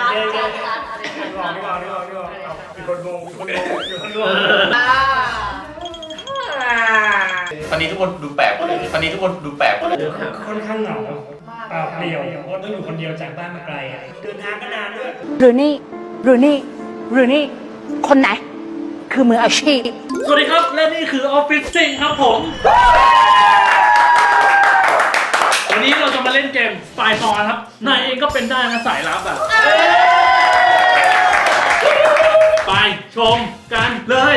การเย้การเย้การอะไรนี่ก่อนนี่ก่อนนี่ก่อนนี่ก่อนเอามีคนงงมีคนงงมีคนงงอ่าตอนนี้ทุกคนดูแปลกหมดเลยตอนนี้ทุกคนดูแปลกหมดเลยค่อนข้างเหงาเปล่าเปลี่ยวเพราะต้องอยู่คนเดียวจากบ้านมาไกลอะเดินทางก็นานด้วยหรือนี่หรือนี่หรือนี่คนไหน คือมืออาชีพ สวัสดีครับ และนี่คือออฟฟิศซิงครับผม วันนี้เราจะมาเล่นเกมสปายฟอนครับ นายเองก็เป็นได้นะสายลับอะ ไปชมกันเลย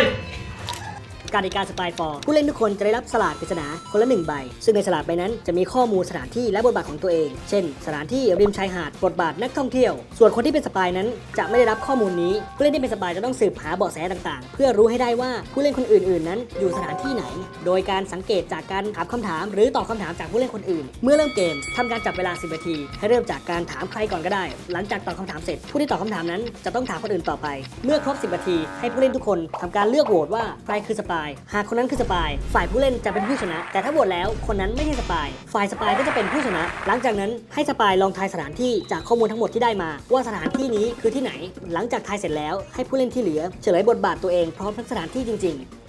กติกาสปายฟอร์ผู้เล่นทุกคนจะได้รับสลากปริศนาคนละหนึ่งใบ ซึ่งในสลากใบนั้นจะมีข้อมูลสถานที่และบทบาทของตัวเอง เช่น สถานที่ริมชายหาดบทบาทนักท่องเที่ยว ส่วนคนที่เป็นสปายนั้นจะไม่ได้รับข้อมูลนี้ผู้เล่นที่เป็นสปายจะต้องสืบหาเบาะแสต่างๆ เพื่อรู้ให้ได้ว่าผู้เล่นคนอื่นๆ นั้นอยู่สถานที่ไหน โดยการสังเกตจากการถามคำถาม หรือตอบคำถามจากผู้เล่นคนอื่น เมื่อเริ่มเกมทำการจับเวลา 10 นาที ให้เริ่มจากการถามใครก่อนก็ได้ หลังจากตอบคำถามเสร็จ ผู้ที่ตอบคำถามนั้นจะต้องถามคนอื่นต่อไป เมื่อครบ 10 นาที ให้ผู้เล่นทุกคนทำการเลือกโหวตว่าใครคือสปายหากคนนั้นคือสปาย ฝ่ายผู้เล่นจะเป็นผู้ชนะ แต่ถ้าโหวตแล้วคนนั้นไม่ใช่สปาย ฝ่ายสปายก็จะเป็นผู้ชนะ หลังจากนั้นให้สปายลองทายสถานที่จากข้อมูลทั้งหมดที่ได้มา ว่าสถานที่นี้คือที่ไหน หลังจากทายเสร็จแล้วให้ผู้เล่นที่เหลือ เฉลยบทบาทตัวเองพร้อมทั้งสถานที่จริง ๆ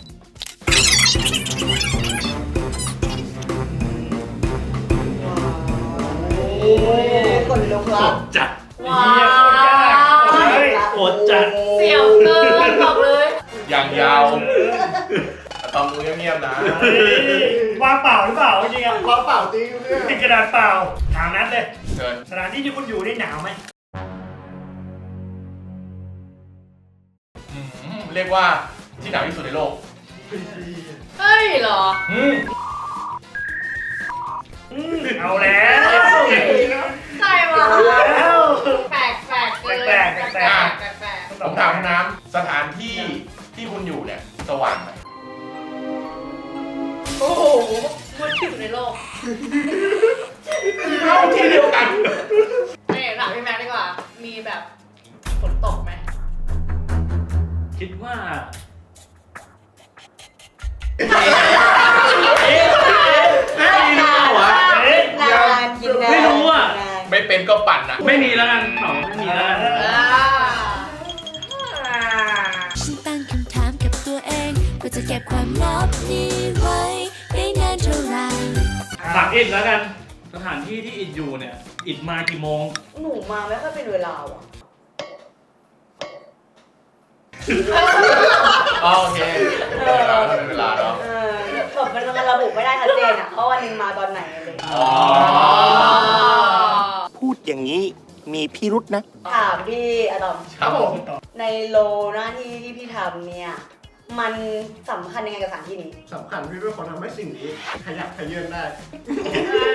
คนลุกอละดจัดว้าเหี้ยโคตรยากเฮ้ยอดจัดเสียวเกินบอกเลย อย่างยาว ตองมือเงียบๆนะเฮ้ยว่างเปล่าหรือเปล่าจริงๆอะว่างเปล่าจริงเนี่ยติดกระดาษเปล่า ถามนัดเลย เชิญสถานที่ที่คุณอยู่นี่หนาวไหมอืมเรียกว่าที่หนาวที่สุดในโลกเฮ้ยเหรอ อืมอืมเอาแล้วใช่มาแล้ว แปลกแปลกเกินแปลกแปลกแปลกแปลกแปลกผมถามน้ำสถานที่ที่คุณอยู่เนี่ย สว่างไหมโอ้โหมืดที่สุดในโลกเอ้าที่เดียวกัน นี่ถามพี่แม็กดีกว่า มีแบบฝนตกไหมคิดว่าเอ๊ะไม่รู้วะเอ๊ะนานกินนานไม่รู้อะ ไม่เป็นก็ปั่นอะ ไม่มีแล้วกันตอบไม่มีแล้วกันอ่าฉันตั้งคำถามกับตัวเองว่าจะเก็บความลับนี้ไว้ อิดแล้วกัน สถานที่ที่อิดอยู่เนี่ย อิดมากี่โมง หนูมาไม่ค่อยเป็นเวลาว่ะอ๋อโอเคไม่เป็นเวลาไม่เป็นเวลาเนาะเออแบบมันมันระบุไม่ได้ชัดเจนอะเพราะวันหนึงมาตอนไหนอะไรอย่างเลยอ๋อพูดอย่างนี้มีพิรุษนะ ถามพี่อะตอม ครับผมในโลหน้าที่ที่พี่ทำเนี่ย มันสำคัญยังไงกับสถานที่นี้ สำคัญพี่เป็นคนทำให้สิ่งนี้ขยับขยื่นได้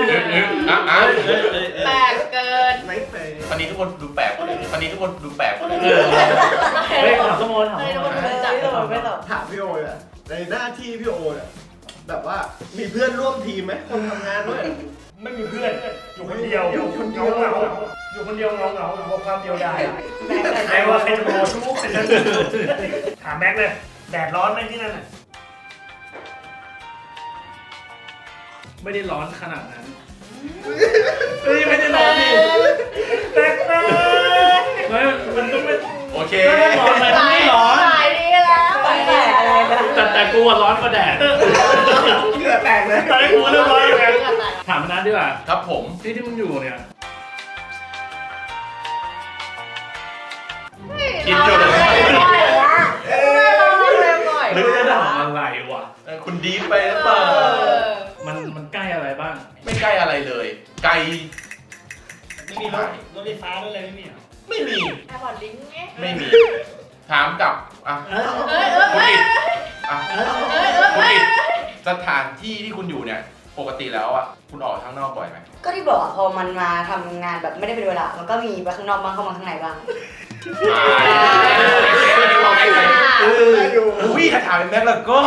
นึกนึกอะอะเอ้ยเอ้ยแปเอ้ลยกเกิน ไม่เคยตอนนี้ทุกคนดูแปลกหมดเลยตอนนี้ทุกคนดูแปลกหมดเลยเออเฮ้ยถามสมอนถามเฮ้ยสทุกมคอนนไม่จับไม่ตอบไม่ตอบถามพี่โอเลยในหน้าที่พี่โอเนี่ยแบบว่ามีเพื่อนร่วมทีมไหมคนทำงานด้วย ไม่มีเพื่อน อยู่คนเดียวอยู่คนเดียวเหงาอยู่คนเดียวเหงาเหงาๆกลัวความเดียวดายใครว่าใครจะมาโมทุกข์ถามแม็กเลย แดดร้อนไหมที่นั่นน่ะ ไม่ได้ร้อนขนาดนั้นเฮ้ยไม่ได้ร้อนดิแปลกแปลกไม่มันต้องไม่โอเค ไม่ได้ร้อนไหมมันไม่ร้อน สายดีแล้วไปแต่อะไรนะแต่แต่กูอะร้อนกว่าแดดเหงื่อแตกเลยตอนนี้กูเริ่มร้อนอยู่แล้วถามนัดดีกว่าครับผม ที่ที่มึงอยู่เนี่ยคิดอยู่เลย หรือจะถามอะไรวะ เออคุณดีฟไปหรือเปล่ามันมันใกล้อะไรบ้าง ไม่ใกล้อะไรเลย ไกล ไม่มีรถรถไฟฟ้าด้วยอะไรไม่มีเหรอไม่มี แอร์พอร์ตลิงก์ไงไม่มี ถามกลับอะเอ้ยเอ้ยคุณเอ้ยอิดอะเอ้ยเอ้ยคุณเอ้ยอิดสถานที่ที่คุณอยู่เนี่ย ปกติแล้วอะ คุณออกข้างนอกบ่อยไหมก็ที่บอกอะพอมันมาทำงานแบบไม่ได้เป็นเวลา มันก็มีไปข้างนอกบ้างเข้ามาข้างในบ้างเอออุ้ยถ้า ถามเป็นแม็กแล้วก็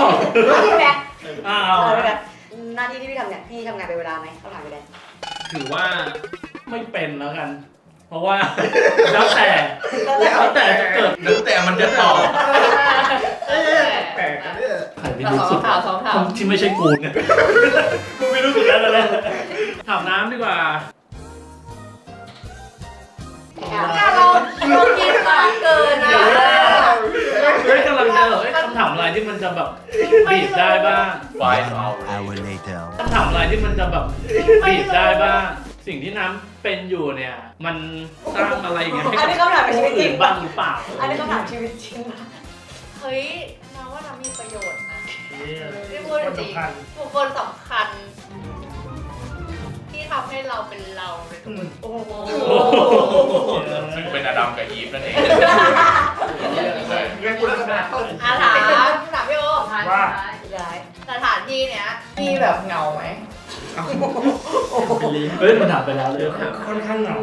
พี่แม็กอ้าเอาวพี่แม็กหน้าที่ที่พี่ทำเนี่ยพี่ทำงานเป็นเวลาไหมต้องถามไปเลยถือว่าไม่เป็นแล้วกัน เพราะว่า แล้วแต่แล้วแล้วแต่จะเกิดแล้วแต่มันจะตอบแปลกนะเนี่ยใครไม่สรู้อสึงกถามสองถามคนที่ไม่ใช่กูเนี่ยกูไม่รู้สึกแล้วเลยถามน้ำดีกว่าแกเราอื อะไรที่มันจะแบบบีบได้บ้างไฟเอาคำถามอะไรที่มันจะแบบบีบได้บ้าง สิ่งที่น้ำเป็นอยู่เนี่ย มันสร้างอะไรอย่างเงี้ยให้อันนี้กับคำถามเป็นชีวิตจริง บ้าปะงหรือเปล่าอันนี้คำถามชีวิตจริงปะเฮ้ยน้องว่าน้ำมีประโยชน์นะนี่ไม่พูดคนจริงสำคัญบุคคลสำคัญ ที่ทำให้เราเป็นเราเลยทุกคนโอ้โห ซึ่งเป็นอดัมกับอีฟนั่นเอง เรียกคุณลักษณะต้นอาถามถามพี่โอว่าย้ายสถานที่เนี้ยมีแบบเหงาไหมเฮ้ยมันถามไปแล้วเลยค่อนข้างเหงา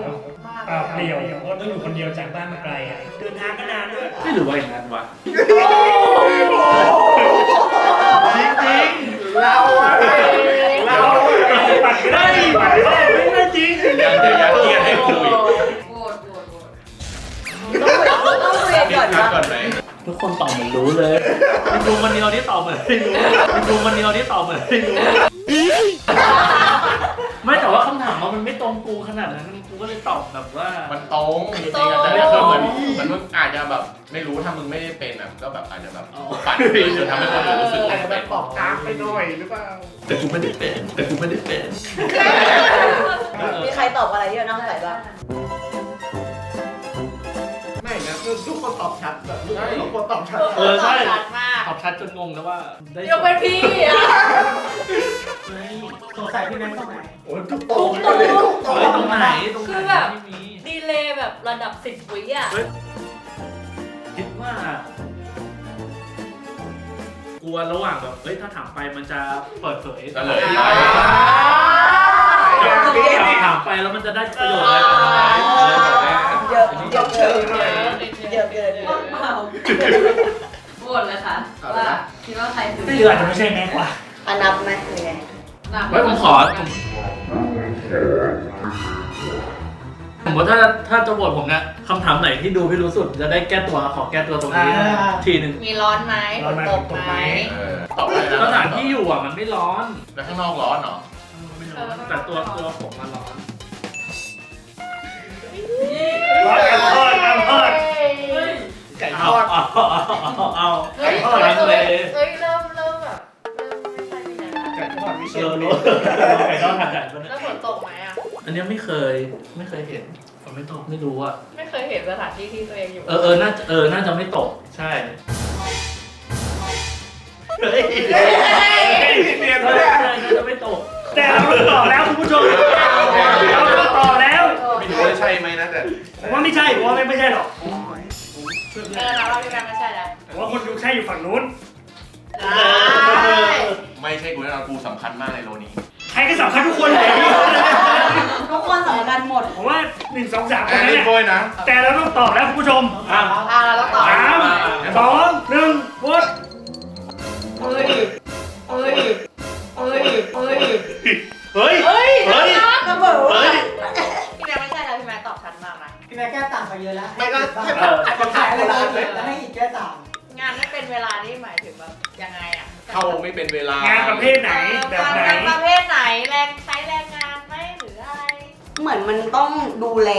มากเปล่าเปลี่ยวเพราะต้องอยู่คนเดียวจากบ้านมาไกลอะเดินทางก็นานด้วยไม่หรือว่าอย่างนั้นวะจริงจริงๆเราอะไรเราปัดก็ได้ปัดก็ได้ไม่ได้จริงยังจะยัด ก่อนพักว่าก่อนไหมทุกคนตอบเหมือนรู้เลยมีดูมันเดียวที่ตอบเหมือนไม่รู้มีดูมันเดียวที่ตอบเหมือนไม่รู้ ไม่แต่ว่าคำถามมันไม่ตรงกูขนาดนั้นกูก็เลยตอบแบบว่า มันตรงจริงๆอาจจะเรียกว่าเหมือนเหมือนมึงอาจจะแบบไม่รู้ถ้ามึงไม่ได้เป็นอะก็แบบอาจจะแบบปั่นเพื่อจนทำให้คนอื่นรู้สึกว่ามึงเป็นบอกกลางไปหน่อยหรือเปล่า แต่กูไม่ได้เป็นแต่กูไม่ได้เป็น มีใครตอบอะไรที่เราน่าสงสัยบ้าง คือทุกคนตอบชัดแบบทุกคนตอบชัดเออใช่ ชัดมากตอบชัดจนงงแล้วว่าได้ยกเป็นพี่อะสงสัยพี่แม่ตรงไหน โอ้ยทุกตรงเลยทุกตรงเฮ้ยตรงไหนตรงไหนคือแบบไม่มีดีเลย์แบบระดับสิบวิอะคิดว่า กลัวระหว่างแบบเฮ้ยถ้าถามไปมันจะเปิดเผยก็เลยอ่าถามไปแล้วมันจะได้ประโยชน์อะไรกลับมาไหมอะไรแบบเนี้ยเยอะเยอะ เกินเยอะเยอะเกินมากเปล่าโหวตเลยค่ะว่าคิดว่าใครถือไม่เหลืออาจจะไม่ใช่แม็กว่ะอันนับไหมหรือไงไว้ผมขอผมผมว่าถ้าถ้าจะโหวตผมเนี่ยคำถามไหนที่ดูพี่รู้สุดจะได้แก้ตัวขอแก้ตัวตรงนี้ทีหนึ่งมีร้อนไหมฝนตกไหมเออตอบได้นะสถานที่อยู่อะมันไม่ร้อนแล้วข้างนอกร้อนเหรอไม่ร้อนแต่ตัวตัวผมมันร้อนร้อยแอมเพิร์ดแอมเพิร์ด ไก่ทอด เอาเฮ้ยเอาเฮ้ยเอาเลยเฮ้ยเริ่มเริ่มแบบเริ่มไม่ใช่พี่แนทละไก่ทอดวิเศเอษอรู้ไก่ทอดหัดใหญ่ปะเนี่ยแล้วฝนตกไหมอะ อันเนี้ยไม่เคยไม่เคยเห็นผมไม่ตกไม่รู้อะไม่เคยเห็นสถานที่ที่ตัวเองอยู่ เออเออน่าจะเออน่าจะไม่ตกใช่เฮ้ยเนียนเลยน่าจะไม่ตกแต่เรารู้ตอบแล้วคุณผู้ชมเรารู้ตอบแล้ว ไม่รู้ว่าใช่ไหมนะแต่ผมว่าไม่ใช่ผมว่าไม่ไม่ใช่หรอก เออนะเราพี่แนทไม่ใช่แล้วผมว่าคนดูใช่อยู่ฝั่งนู้น ได้ไม่ใช่กูแน่นอนกูสำคัญมากในโลนี้ ใครก็สำคัญทุกคนเลยทุกคนสำคัญหมดผมว่าหนึ่งสองสามคอันนนั้นนี้เนี่ยโวยนะแต่เราต้องตอบแล้วคุณผู้ชมอะอ่าเราต้องตอบสามสองหนึ่งวดเฮ้ย ไม่เป็นเวลางานประเภทไหนแบบไหน งานประเภทไหนแรงใช้แรงงานไหมหรืออะไร เหมือนมันต้องดูแล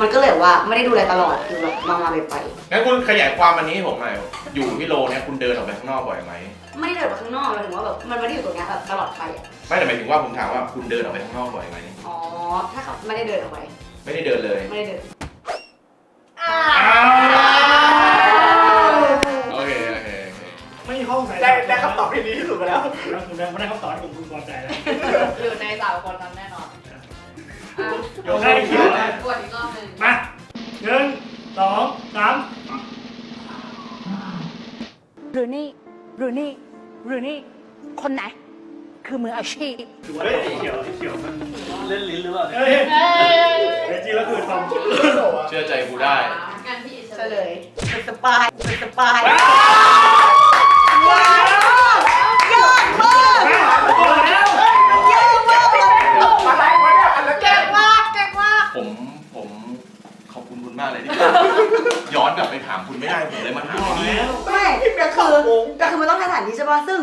มันก็เลยว่าไม่ได้ดูแลตลอดคือแบบมามาไปไปงั้นคุณขยายความอันนี้ให้ผมหน่อยอยู่ที่โลเนี่ยคุณเดินออกไปข้างนอกบ่อยไหมไม่ได้เดินออกข้างนอกหมายถึงว่าแบบมันไม่ได้อยู่ตรงเนี้ยแบบตลอดไปอะไม่แต่หมายถึงว่าผมถามว่าคุณเดินออกไปข้างนอกบ่อยไหมอ๋อ ถ้าเขาไม่ได้เดินออกไปไม่ได้เดินเลย ไม่ได้เดินอ่าโใส่ได้ได้คำตอบที่ดีที่สุดไปแล้ว แล้วคุณได้ไม่ได้คำตอบที่ผมคุณพอใจแล้วอยู่ในสามคนนั้นแน่นอนโยกให้คิวปวดอีกรอบหนึ่งมาหนึ่งสองสามหรือนี่หรือนี่หรือนี่คนไหน คือมืออาชีพเฮ้ยเขียวเขียวมันเล่นลิ้นหรือเปล่าเนี่ยเฮ้ยเฮ้ยแต่จริงแล้วคือทอมเชื่อใจกูได้ งานที่อิสเฉระลยเป็นสปายเป็นสปาย ผมผมขอบคุณคุณมากเลยที่ ย้อนกลับไปถามคุณไม่ได้ผมเลยมาถามที่นี่ไม่ก็คือก็คือมันต้องใช้สถานที่ใช่ป่ะซึ่ง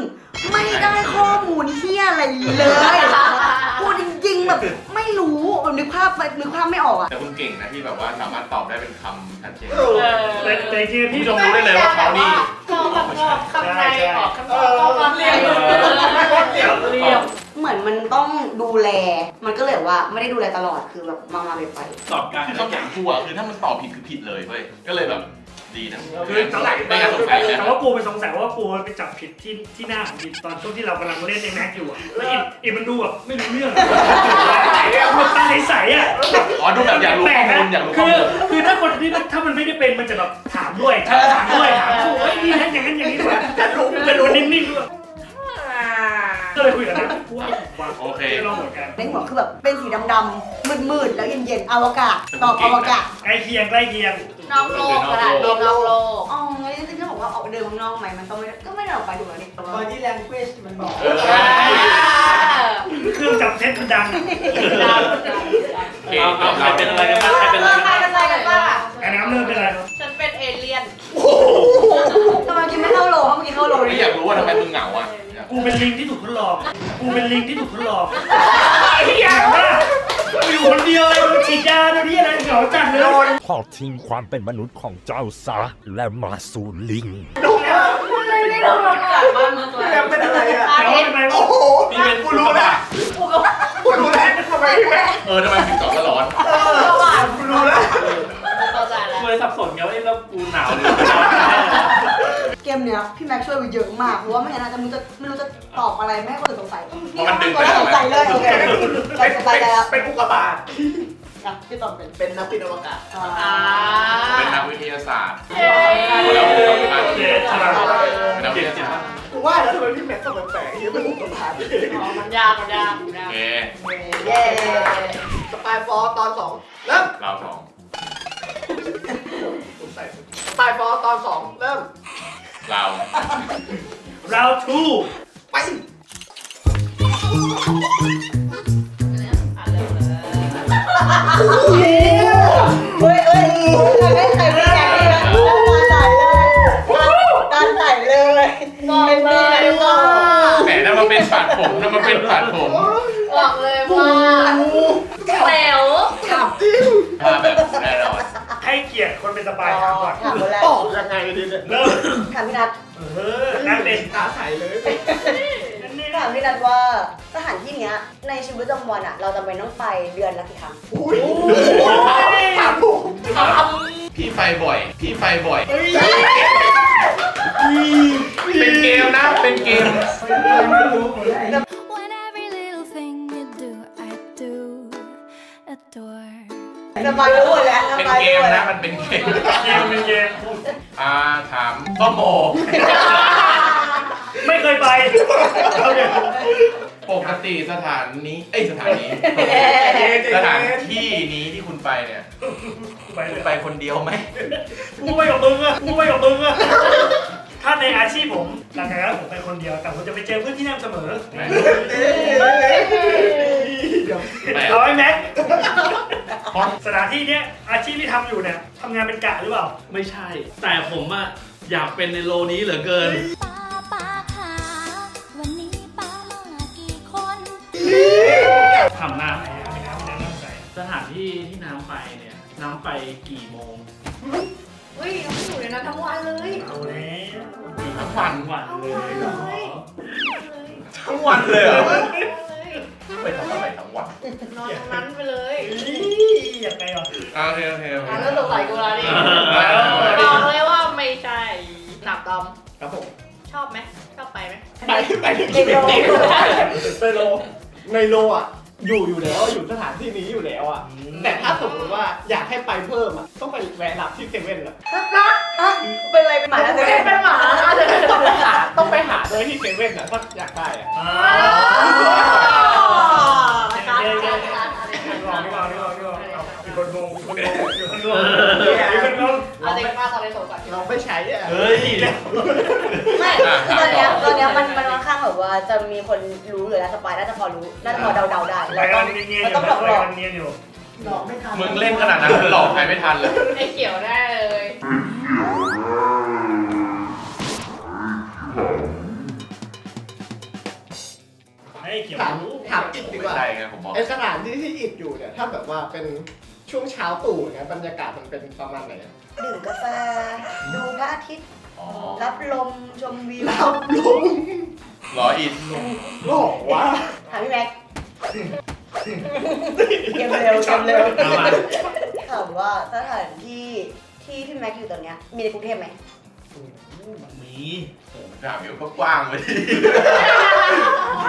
ไม่ได้ข้อมูลเที่ยอะไรเลยพูดจริงๆแบบไม่รู้แบบนึกภาพนึกภาพไม่ออกอะแต่คุณเก่งนะที่แบบว่าสามารถตอบได้เป็นคำชัดเจนแต่แต่จริงๆคุณพี่ผู้ชมรู้ได้เลยว่าเขานี่เข้างนอกข้างในออกข้างนอกเข้าข้างในเรียบเรียบเหมือนมันต้องดูแล มันก็เลยว่าไม่ได้ดูแลตลอดคือแบบมามาไปไป ตอบการคือคำถามกูอะคือถ้ามันตอบผิดคือผิดเลยเว้ย ก็เลยแบบ ดีนะคือสงสัยไม่งั้นสงสัยนะแต่ว่ากูเป็นสงสัยว่ากูไปจับผิดที่ที่หน้าของอิดตอนช่วงที่เรากำลังเล่นในแม็กอยู่อะแล้วอิดอิดมันดูแบบไม่รู้เรื่องมันตาใสๆอะอ๋อดูแบบอยากรู้ข้อมูลอยากรู้ข้อคือมูลคือถ้าคนที่ถ้ามันไม่ได้เป็นมันจะแบบถามด้วยถามด้วยถามโอ้ยนี่นั่นอย่างนั้นอย่างนี้ด้วยจะรู้จะรู้นิ่งๆด้วยก็เลยคุยกับนักกูว่าว่าโอเคลองเหมือนกัน ในหัวคือแบบเป็นสีดำๆมืดๆแล้วเย็นๆอวกาศตอบอวกาศใกล้เคียงใกล้เคียง นอกโลกกระดาษนอกโลกอ๋องั้นจริงๆบอกว่าออกไปเดินข้างนอกไหมมันก็ไม่ได้ก็ไม่ได้ออกไปถูกแล้วนี่ body language มันบอกเออ เครื่องจับเท็จมันดังเอาเอาใครเป็นอะไรกันบ้างใครเป็นอะไรกันบ้างเป็นอะไรกันบ้างไอ้น้ำเริ่มเป็นอะไรครับฉันเป็นเอเลี่ยน ทำไมกินไม่เข้าโลเพราะเมื่อกี้เข้าโลไม่อยากรู้ว่าทำไมมึงเหงาอะอยากกูเป็นลิงที่ถูกทดลองกูเป็นลิงที่ถูกทดลองไอ้เหี้ยว่ากู อยู่คนเดียวเลยมึงฉีดยาเดี๋ยวนี้อะไรเหงาจัดเลยทอดทิ้งความเป็นมนุษย์ของเจ้าซะและมาสู่ลิงกลับบ้านมาตัวแม่เป็นอะไรอะแต่ว่าทำไมวะโอ้โหนี่เป็นกูรู้แล้วกูรู้แล้วทำไมแม่เออทำไมถึงตอบว่าร้อนกูรู้แล้วเข้าใจแล้วกูเลยสับสนไงว่าเอ๊ะแล้วกูหนาวหรือร้อนเกมเนี้ยพี่แม็กช่วยไปเยอะมากเพราะว่าไม่งั้นอาจจะไม่รู้จะไม่รู้จะตอบอะไรไม่ให้คนอื่นสงสัยเพราะมันดึงตัไปวน่าแล้วสงสัยเลยโอเคเราสบายใจแล้วเป็นอุกกาบาตอะพี่ตอบเป็นเป็นนักบินอวกาศอ่าอ่าเป็นนักวิทยาศาสตร์เย้แล้วผมสำคัญเจ๊ฉลาดเป็นนักวิทยาศาสตร์กูว่าแล้วทำไมพี่แม็กซ์ตอบแปลกๆยังเป็นอุกกาบาตอ๋อมันยากมันยากมันโอยากเคเย้สปายฟอร์ตอนสองเริ่มเราสองสปายฟอร์ตอนสองเริ่มเราเราทูไปอะ เฮ้ยเฮ้ยใครไม่ใครไม่แข่เลยนะตาใสเลยตาใสเลยบอกเลยว่าแหมนั่นมันเป็นปาดผมนั่นมันเป็นปาดผมบอกเลยว่าแหววถามจริงมาแบบแน่นอนให้เกียรติคนเป็นสปายถามก่อนถามคนแรกตอบยังไงดีเนี่ยเริ่มถามพี่นัทเออนั่นเป็นตาใสเลย ถามพี่นัทว่าสถานที่เนี้ยในชีวิตประจำวันอะเราจำเป็นต้องไปเดือนละกี่ครั้งอุ้ยถามถูกพี่ไปบ่อย พี่ไปบ่อยเป็นเกมนะเป็นเกม When every little thing you do I do adore สบายรู้หมดแล้วสเป็นบายเกรู้มหมดนะแล้วมันเป็นเกมเกมเป็นเกมอ่าถามพ่อโม ไม่เคยไปเอาเนี่ยปกติสถานนี้เอ้ยสถานนี้ สถานที่นี้ที่คุณไปเนี่ยไปเลคุณยไปคนเดียวไหมกูไปกับมึงอะกูไปกับมึงอะถ้าในอาชีพผมหลังจากนั้นผมไปคนเดียวแต่ผมจะไปเจอเพื่อนที่นั่นเสมอไม่เอาไอ้แม็กเพราะสถานที่เนี้ยอาชีพที่ทำอยู่เนี่ยทำงานเป็นกะหรือเปล่า ไม่ใช่ แต่ผมอะอยากเป็นในโลนี้เหลือเกิน ทำน้น้ำน้ำน้ำใสำสถานที่ที่น้ำไปเนี่ย น้ำไปกี่โมงเฮ้ยยังไม่อยู่ในนั้นทั้งวันเลยเอาแล้วทั้งวันวันเลยเหรอทั้งวันเลยเหรอไปทำอะไรทั้งวันนอนตรงนั้นไปเลยอยากไงอะอ่าโอเคโอเคโอเคอะแล้วสงสัยกูแล้วดิอ่าบอกเลยว่าไม่ใช่หนับดอมครับผมชอบไหมชอบไปไหมไปไปถึงชีวิตจริงในโล ในโลอะอยู่อยู่แล้วอยู่สถานที่นี้อยู่แล้วอะ แต่ถ้าสมมติว่าอยากให้ไปเพิ่มอะต้องไปแวะรับที่เซเว่นอะเป็นอะไรเป็นหมาแล้วไม่จะได้เป็นหมาอาจจะเป็นต้องไปหาต้องไปหาโดยที่เซเว่นอะถ้าอยากได้อะ อ่าการการการนี่ก่อนนี่ก่อนนี่ก่อนนี่ก่อนเอามีคนงงมีคนงงมีคนงงมีคนงงเอาจริงมาตอนในสงเราไม่ใช้อะเฮ้ยไม่คือตอนเนี้ยตอนเนี้ยมันมันค่อนข้างแบบว่าจะมีคนรู้หรือแล้วสปายน่าจะพอรู้น่าจะพอเดาๆได้ไปเรากัต้องนเนียนๆอเรายู่ต้องหลอกหลอกเนียนอยู่หลอกไม่ทันมึงเล่นขนาดนั้นหลอกใครไม่ทันเลยไอ้เขียวได้เลยให้เขียวรู้ ถามอิดดีกไม่ว่าใช่ไงผมบอกไอสถานที่ที่อิดอยู่เนี่ยถ้าแบบว่าเป็นช่วงเช้าตู่เนี่ยบรรยากาศมันเป็นประมาณไหนอะดื่มกาแฟ ดูพระอาทิตย์ อ๋อรับลมชมวิวรับลมหรออินหลอกว่าถามพี่แม็กเกมเร็วเกมเร็วเอามาถามว่าสถานที่ที่พี่แม็กอยู่ตอนเนี้ยมีในกรุงเทพไหม มีถามอยู่กว้างไปดิ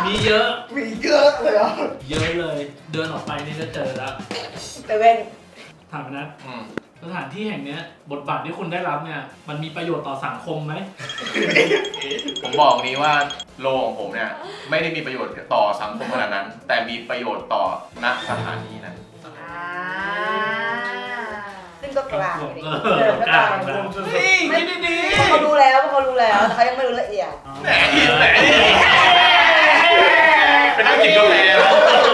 มีเยอะ มีเยอะเลยอะเยอะเลย เดินออกไปนี่ก็เจอแล้วเซเว่นถามนะอืมสถานที่แห่งเนี้ย บทบาทที่คุณได้รับเนี่ย มันมีประโยชน์ต่อสังคมไหมผมบอกนี้ว่าโลของผมเนี่ย ไม่ได้มีประโยชน์ต่อสังคมขนาดนั้น แต่มีประโยชน์ต่อณสถานที่นั้น ซึ่งก็กลางอยู่ดิเออกลางนะไม่ดีเขารู้แล้วเขารู้แล้วแต่เขายังไม่รู้ละเอียดแหมอินแหมอินเป็นนักจิบกาแฟ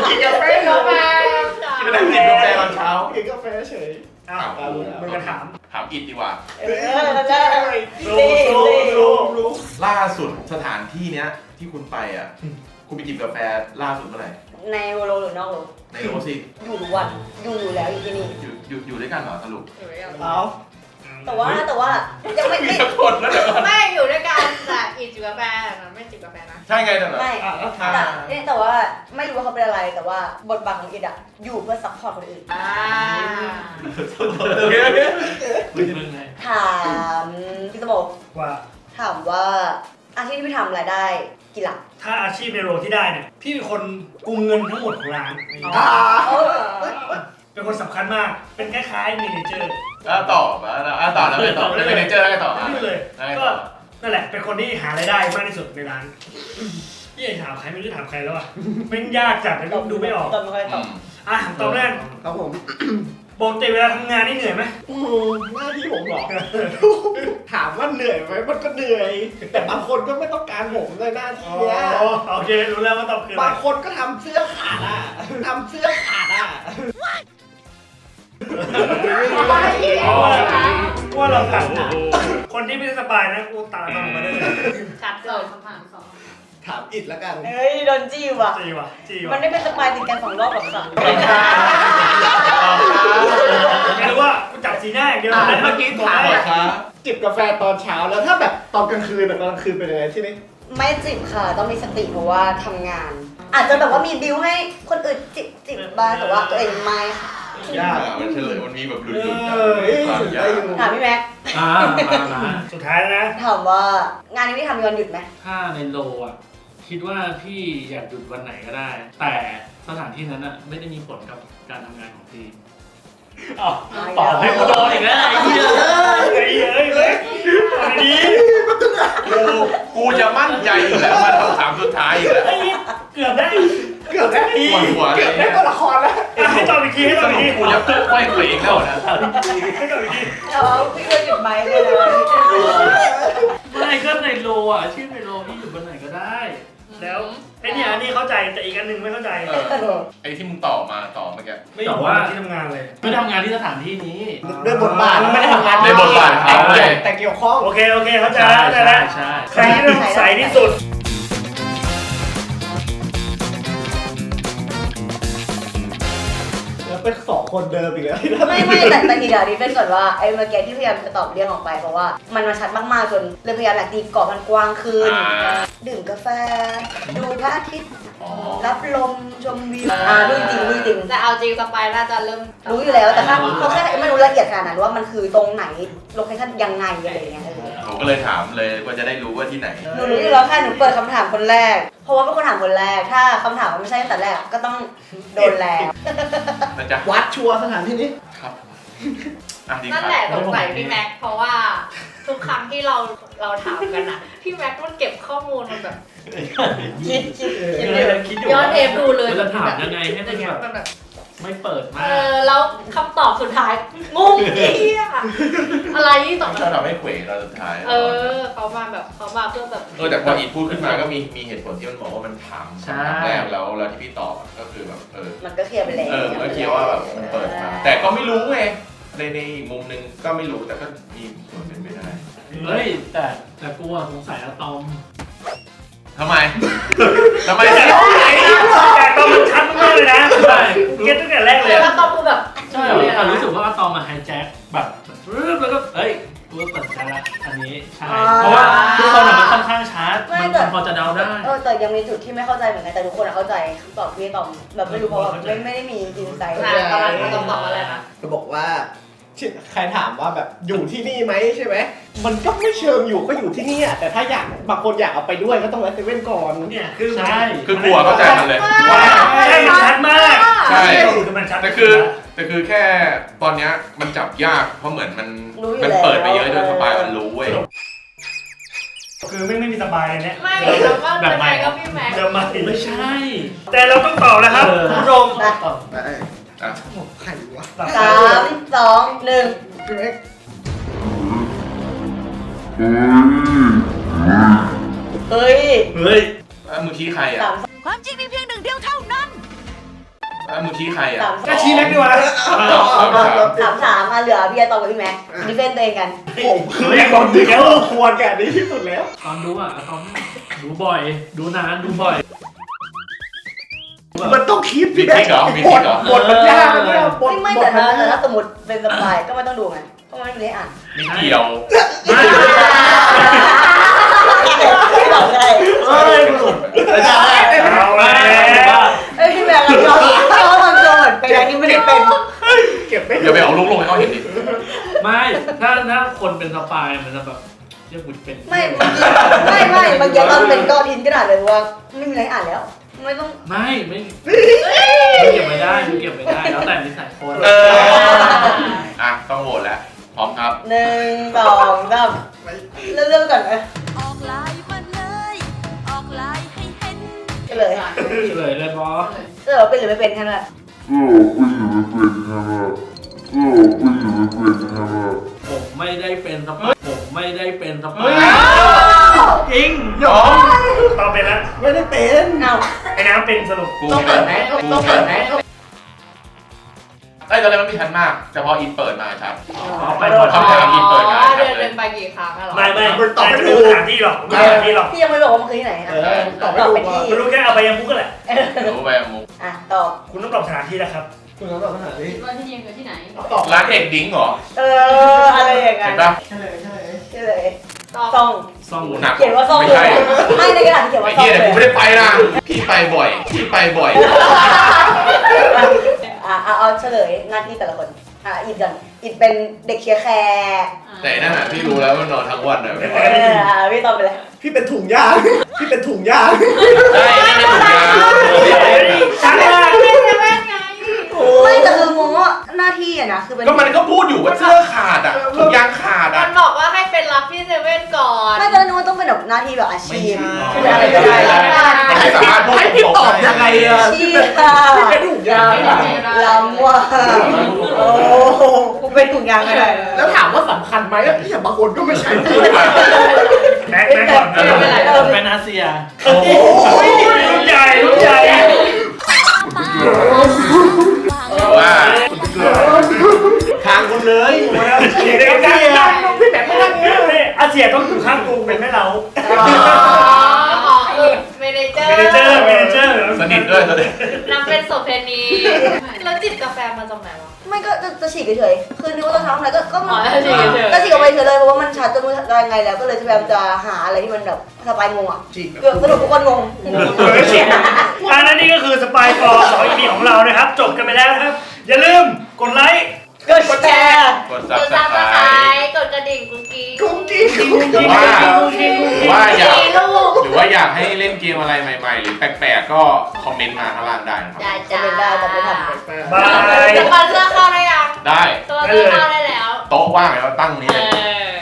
กินกาแฟกาแฟเป็นนักจิบกาแฟตอนเช้า กินกาแฟเฉยอ้าวมึงก็ถาม ถามอินดีกว่า เออแล้วได้รู้รู้รู้รู้ล่าสุดสถานที่เนี้ยที่คุณไปอะ คุณไปจิบกาแฟล่าสุดเมื่อไหร่ ในโลหรือนอกโลในโอซิอยู่ทุกวันอยู่อยู่แล้วอยู่ที่นี่อยู่อยู่อยู่ด้วยกันเหรอสรุปอยู่ด้วยกันเอา แต่ว่าแต่ว่ายังไม่มีไม่สักคนแล้วเดี๋ยวก่อนไม่อยู่ด้วยกันแต่อีจิบกาแฟนะไม่จิบกาแฟนะใช่ไงแต่แบบไม่อะแต่เนี่ยแต่ว่าไม่รู้ว่าเขาเป็นอะไรแต่ว่าบทบาทของอิดอะอยู่เพื่อซัพพอร์ตคนอื่นอ่าโอเคโอเคพึ่งไงถามพี่สมบว่า ถามว่าอาชีพที่พี่ทำรายได้ กี่หลักถ้าอาชีพในโรที่ได้เนี่ยพี่เป็นคนกุมเงินทั้งหมดของร้านอ่าเออเอ้ยเอ้ยเป็นคนสำคัญมากเป็นคล้ายๆเมเนเจอร์แล้วต่อมาแล้วอะต่อแล้วไปต่อแล้วไปเนเจอร์แล้วไปต่ออะนี่เลยแล้วไปก็ต่อนั่นแหละ เป็นคนที่หารายได้มากที่สุดในร้านพี่จะถามใครไม่รู้จะถามใครแล้วอะเป็นยากจัดเลยดูไม่ออกตอบไม่ค่อยตอือบมอะถามตอบแรกครับผม ปกติเวลาทำงานนี่เหนื่อยไหมอืมหน้าที่ผมเหรอถามว่าเหนื่อยไหมมันก็เหนื่อย แต่บางคนก็ไม่ต้องการผมในหน้าที่อ๋อเนี้ยโอเครู้แล้วว่าตอบคืออะไรบางคนก็ทำเสื้อขาดอะทำเสื้อขาดอะว่าเราถามคนที่ไม่ได้สบายนะกูตาต้องมาได้เลย ชัดเกินคำถามสอง ถามอิดแล้วกันเฮ้ยโดนจี้ว่ะ จีว่ะจีมัว่ะนได้เป็นสปายติดกันสองรอบหรอกค่ะไม่รู้ว่ากูจับสีหน้าอย่างเดียวอะนะเมื่อกี้ถามขออะช้าจิบกาแฟตอนเช้าแล้วถ้าแบบตอนกลางคืนอะตอนกลางคืนเป็นยังไงที่นี่ไม่จิบค่ะ ต้องมีสติเพราะว่าทำงาน อาจจะแบบว่ามีบิวให้คนอื่นจิบจิบบ้างแต่ว่าตัวเองไม่ค่ะยากอะมันเฉลยมันมีแบบหลุดๆเออะอเอ้ยความยาได้กอยู่ถามพี่แม็กอ่ามามาสุดท้ายแล้วนะถามว่างานนี้พี่ทำมีวันหยุดไหมถ้าในโลอะ คิดว่าพี่อยากหยุดวันไหนก็ได้ แต่สถานที่นั้นอะไม่ได้มีผลกับการทำงานของพี่อ๋อตอบให้กูโดนอีกแล้วไอ้เหี้ยเฮ้ยเฮ้ยเฮ้ยอันนี้กูกูจะมั่นใจอยู่แล้วมาทำถามสุดท้ายอีกแล้วเฮ้ยเกือบได้เกือบได้ปวดหัวเลเกืยอบได้เนี่ยตัวละครแล้วอะให้ตอบอีกทีให้สตอบรุอีปกทีกูจะไม่เขวเองแล้วนะให้ตอบอีกทีแต่ว่าพี่วันหยุดไหมเลยนะ ไม่ก็ในโลอะชื่อในโล แล้วไอ้เนี่ยอันนี้เข้าใจแต่อีกอันหนึ่งไม่เข้าใจเออ ไอ้ที่มึงตอบมาตอบเมื่อกี้ ไม่อยู่ว่าที่ทำงานเลย ไม่ทำงานที่สถานที่นี้ ด้วยบทบาทไม่ได้ทำงานในบทบาทเขา แต่เลยแต่เกี่ยวข้อง โอเคโอเคเข้าใจใช่แล้วเข้าใจใช่แล้วใช่ ใครที่ต้องใสที่สุด เป็นสองคนเดิมอีกแล้วไม่ไม่แต่แต่ทีเดียวนี้เป็นก่อนว่าไอ้เมื่อกี้ที่พยายามจะตอบเรื่องออกไปเพราะว่ามันมาชัดมากๆจนเลยพยายามอยากตีกรอบมันกว้างขึ้นอ่าดื่มกาแฟ ดูพระอาทิตย์อ๋อรับลมชมวิวอ่ารู้จริงรู้จริงแต่เอาจริงสไปน่าจะเริ่มรู้อยู่แล้วแต่ถ้าเขาแค่ไม่รู้ละเอียดขนาดนั้นว่ามันคือตรงไหนโลเคชั่นยังไงอะไรอย่างเงี้ยเออผม ก็เลยถามเลยว่าจะได้รู้ว่าที่ไหน หนูรู้อยู่แล้วค่ะหนูเปิดคำถามคนแรก เพราะว่าเป็นคนถามคนแรก ถ้าคำถามมันไม่ใช่ตั้งแต่แรกก็ต้องโดนแล้ว นะจ๊ะวัดชัวร์สถานที่นี้ ครับอะดีคนั่รันแหละสงสัยพี่แม็กเพราะว่าทุกครั้งที่เราเราถามกันอะพี่แม็กมันเก็บข้อมูลมันแบบคิดคิดคิดเออยู่อคิดอยู่ย้อนเทปดูเลยจะถามยังไงให้มันแบบ มันแบบ ไม่เปิดมาเอกอแล้วคำตอบสุดท้าย งงเอี้ยอะไรที่ตอบเราทำให้เขวเราสุดท้ายเออเขามาแบบเขามาเพื่อแบบเออแต่พออีทพูดขึ้นมาก็มีมีเหตุผลที่มันบอกว่ามันถามใช่คำแรกแล้วแล้วที่พี่ตอบอะก็คือแบบเออ มันก็เคลียร์ไปแล้วเออก็คิดว่าแบบมันเปิดมา แต่ก็ไม่รู้ไงในในอีกมุมหนึงก็ไม่รู้แต่ก็มีส่วนเป็นไปได้ เฮ้ยแต่แต่กูอะสงสัยอะตอม ทำไม ทำไมแต่สิแต่ตอนมันชัดมากเลยนะใช่เก็ตตั้งแต่แรกเลยแล้วตอบคือแบบใช่เหรอแต่รู้สึกว่าอะตอมมาไฮแจ็คแบบปึ๊บแล้วก็เอ้ยกูก็เปิดใจละอันนี้ใช่อ่าเพราะว่าทุกคนอะมันค่อนข้างชัดไม่มันแต่มันพอจะเดาได้ เออแต่ยังมีจุดที่ไม่เข้าใจเหมือนกันแต่ทุกคนอะเข้าใจคำตอบพี่ตอมแบบไม่รู้เพราะว่าไม่ไม่ได้มีอินไซต์อะตอนนั้นเขาต้องตอบอะไรนะ ก็บอกว่า ที่ใครถามว่าแบบอยู่ที่นี่ไหมใช่ไหม มันก็ไม่เชิงอยู่ก็อยู่ที่นี่อะแต่ถ้าอยากบางคนอยากเอาไปด้วยก็ต้องแวะเซเว่นก่อนเนี่ยคือใช่ คือกลัวเข้าใจมันเลยใช่มันชัดมากใช่คือมันชัดแต่คือแต่คือแค่ตอนเนี้ยมันจับยากเพราะเหมือนมันรู้อยู่มันแล้วเปิดไปเยอะจนสปายมันรู้เว้ยคือไม่ไม่มีสบายเลยเนี่ยไม่แต่ว่าเป็นไงก็พี่แม็กซ์เดิมมาไม่ใช่ แต่เราต้องตอบแล้วครับเออคุณผู้ชม นะอะใครวะสามสองหนึ่งเฮ้ยเฮ้ยเอ้ยมึงชี้ใครอะสามความจริงมีเพียงหนึ่งเดียวเท่านั้นเอ้ยมึงชี้ใครอะสามก็ชี้แม็กดีกว่าสามสามมาเหลือพี่อาตอมกับพี่แม็กดิเฟนตัวเองกันผมคือคนที่เขาควรแก่นี้ที่สุดแล้ว ตอนดูอะตอนดูบ่อย ดูนาน ดูบ่อย มันต้องคิดมีทริกเหรอมีทริกเหรอ บทมันยากมันยากบทไม่ไม่แต่ถ้าแต่ถ้าสมมติเป็นสปายก็ไม่ต้องดูไงเพราะมันไม่ได้อ่านมีเกี่ยวไม่ไม่บอกอะไรเฮ้ยหลุดเอาแล้ว เอ้ยพี่แม็กเราเราทำตัวเหมือนเป็นอะไรที่ไม่ได้เป็นเก็บไม่เดี๋ยวไปเอาลูกลงให้เขาเห็นดิไม่ ถ้าถ้าคนเป็นสปายมันจะแบบเรียกบุญเป็นไม่เมื่อกี้ไม่ไม่เมื่อกี้ตอนเป็นก้อนหินกระดาษเลยว่าไม่มีอะไรอ่านแล้ว ไม่ต้อง ไม่ไม่ไม่เก็บไม่ได้ไม่เก็บไม่ได้ แล้วแต่นิสัยคนเออ อะต้องโหวตแล้ว พร้อมครับ หนึ่งสองสามเริ่มๆก่อนนะออกไลน์มาเลย ออกไลน์ให้เห็นเฉลยเฉลยเลยบอสเออเป็นหรือไม่เป็นแค่นั้นแหละผมไม่ได้เป็นสปายผมไม่ได้เป็นสปายจริงยอมตอบไปแล้วไม่ได้เป็นเอา ไอ้น้ำเป็นสรุปกูต้องเปิดไหมต้องเปิดไหมไอ้ยตอนแรกมันไม่ชัดมาก แต่พออินเปิดมาชัด เอาไปหมดคำถามอินเปิดมาอ๋อชัเดิดนเลเดิยนไปกี่ครั้งอะเหรอไม่ไม่ไม่ตอบไม่รู้สถานที่หรอกไม่รู้สถานที่หรอกพี่ยังไม่บอกว่ามันคือที่ไหนอะเออตอบไม่ตอบถูเป็นกที่ไม่รู้แค่เอาไปยังมุกก็แหละรู้ไปมุกอะตอบ คุณต้องตอบสถานที่นะครับ คุณต้องตอบขนาดนี้คิดว่าที่นี่คือที่ไหน ตอบร้านเด็กดิ้งเหรอ เออ อะไรอย่างเงี้เห็ยนปะใช่เลยใช่เลยเฉลยตอบ ซอง ซ่องโอ้หนักเขียนว่าซองไม่เลยใช่ไม่ในกระดาษที่เขียนไอ้ว่าซองเหี้ยเลแต่ยกูไม่ได้ไปนะ พี่ไปบ่อย พี่ไปบ่อย อะเอาเอาเฉลยหน้าที่แต่ละคนอะอิดก่อนอิดเป็นเด็กเชียร์แคร์แต่นั่นน่ะพี่รู้แล้วว่านอนทั้งวันเลยเอออะพี่ตอบไปเลยพี่เป็นถุงยาง พี่เป็นถุงยางใช่ไม่เป็นถุงยางชัดมากไม่แต่คืองงว่า หน้าที่อะนะคือเป็นก็มันก็พูดอยู่ว่าเสื้อขาดอะถุงยางขาดมัอะนบอกว่าให้เป็นรับที่เซเว่นก่อน ไม่ตอนนั้นนึกว่าต้องเป็นแบบหน้าที่แบบอาชีพไม่คือใช่อะไรก็ได้มันไม่สามารถพูดให้พี่ตอบยังไงอะอาชีพค่ะพี่เป็นถุงยางลำว่ะโอ้โหกูเป็นถุงยางอะไรแล้วถามว่าสำคัญไหมอะพี่อย่างบางคนก็ไม่ใช่แม็กแม็กก่อนไม่เป็นไรเออเป็นอาเซียโอ้โหรุ่นใหญ่รุ่นใหญ่ ว่าทางคุณเลยเขียนได้กันนะพี่แม็กไม่นั่งเงี้ยเลยอาเซียต้องอยู่ข้างกูเป็นแม่เราอ๋ออ๋อคือ เมเนเจอร์เมเนเจอร์เมเนเจอร์สนิทด้วยสนิทนางเป็นโสเพณีแล้วจิบกาแฟมาจากไหนวะ ไม่ก็จะจะฉีกเฉยๆคือนึกว่าตอนเช้าทำอะไรก็ก็อ๋อจะฉีกเฉยๆ ก็ฉีกออกไปเฉยเลยเพราะว่ามันชัดจนไม่รู้จะยังไงแล้วก็เลยพยายามจะหาอะไรที่มันแบบสบายงงอะจริงเกือบสรุปทุกคนงงเออเฉียดอันนั้นนี่ก็คือสปายฟอร์สองอีพีของเรานะครับ จบกันไปแล้วนะครับ อย่าลืมกดไลค์ กดแชร์กดกซับดสซับไคสรไครต์ต์กดกระดิ่งกุ๊กกิ๊กกุ้งกิ้งกุ้งหรืกิ้องว่าหรือว่าอยากมีลูกหรือว่าอยากให้เล่นเกมอะไรใหม่ ๆ หรือแปลกๆก็คอมเมนต์มาข้างล่างได้นะครับได้จะจ้าเป็นได้แต่ไม่ทบายสปอนเซอร์เข้าได้ยังได้ สปอนเซอร์เข้าได้แล้ว โต๊ะว่างแล้วตั้งนี้เลยเออ